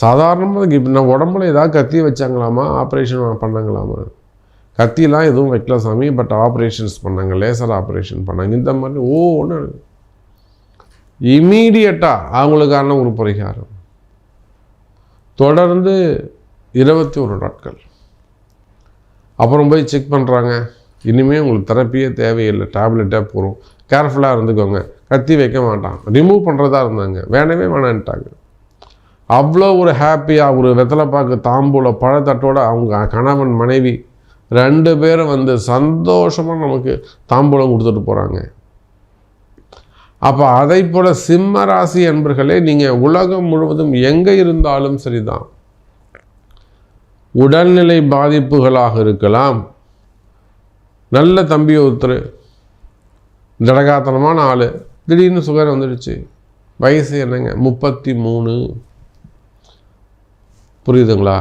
சாதாரணமாக இப்போ நான் உடம்புல ஏதாவது கத்தி வச்சாங்களாமா ஆப்ரேஷன் பண்ணாங்களாமா? கத்திலாம் எதுவும் வைக்கல சாமி பட் ஆப்ரேஷன்ஸ் பண்ணாங்க லேசர் ஆப்ரேஷன் பண்ணாங்க. இந்த மாதிரி ஓ ஒன்று இமீடியட்டாக அவங்களுக்கான ஒரு பரிகாரம். தொடர்ந்து இருபத்தி ஒரு நாட்கள். அப்புறம் போய் செக் பண்ணுறாங்க இனிமேல் உங்களுக்கு தெரப்பியே தேவையில்லை. டேப்லெட்டே போகிறோம் கேர்ஃபுல்லாக இருந்துக்கோங்க. கத்தி வைக்க மாட்டான் ரிமூவ் பண்ணுறதா இருந்தாங்க. வேணவே வேணான்ட்டாங்க. அவ்வளோ ஒரு ஹாப்பியாக ஒரு வெத்தலைப்பாக்கு தாம்பூல பழத்தட்டோட அவங்க கணவன் மனைவி ரெண்டு பேரும் வந்து சந்தோஷமாக நமக்கு தாம்பூலம் கொடுத்துட்டு போகிறாங்க அப்போ அதை போல் சிம்ம ராசி என்பர்களே நீங்கள் உலகம் முழுவதும் எங்கே இருந்தாலும் சரிதான். உடல்நிலை பாதிப்புகளாக இருக்கலாம். நல்ல தம்பி ஒருத்தர் ஜடகாத்தனமான ஆள் திடீர்னு சுகர் வந்துடுச்சு. வயசு என்னங்க? முப்பத்தி மூணு. புரியுதுங்களா?